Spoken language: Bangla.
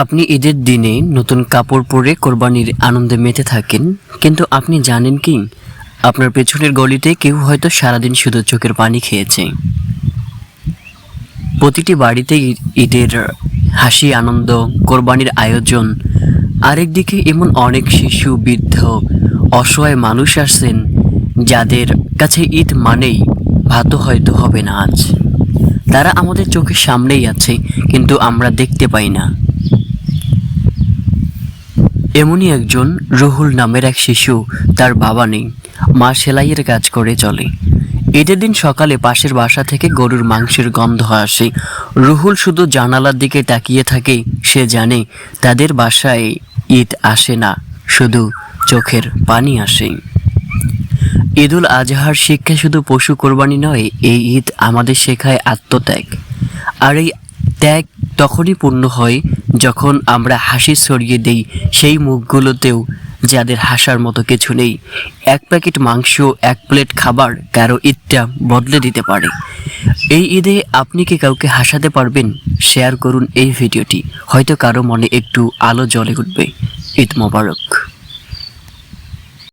আপনি ঈদের দিনে নতুন কাপড় পরে কোরবানির আনন্দে মেতে থাকেন, কিন্তু আপনি জানেন কি? আপনার পেছনের গলিতে কেউ হয়তো সারাদিন শুধু চোখের পানি খেয়েছে। প্রতিটি বাড়িতে ঈদের হাসি, আনন্দ, কোরবানির আয়োজন। আরেকদিকে এমন অনেক শিশু, বৃদ্ধ, অসহায় মানুষ আসছেন, যাদের কাছে ঈদ মানেই ভাতও হয়তো হবে না আজ। তারা আমাদের চোখের সামনেই আছে, কিন্তু আমরা দেখতে পাই না। এমনই একজন রুহুল নামের এক শিশু, তার বাবা নেই। মা সেলাইয়ের কাজ করে চলে। ঈদের দিন সকালে পাশের বাসা থেকে গরুর মাংসের গন্ধ আসে। রুহুল শুধু জানালার দিকে তাকিয়ে থাকে, সে জানে তাদের বাসায় ঈদ আসে না, শুধু চোখের পানি আসে। ঈদুল আজহার শিক্ষা শুধু পশু কোরবানি নয়, এই ঈদ আমাদের শেখায় আত্মত্যাগ। আর এই ত্যাগ তখনই পূর্ণ হয় যখন আমরা হাসি ছড়িয়ে দেই, সেই মুখগুলোতেও যাদের হাসার মতো কিছু নেই। এক প্যাকেট মাংস, এক প্লেট খাবার, কারও ঈদটা বদলে দিতে পারে। এই ঈদে আপনি কি কাউকে হাসাতে পারবেন? শেয়ার করুন এই ভিডিওটি। হয়তো কারও মনে একটু আলো জ্বলে উঠবে। ঈদ মোবারক।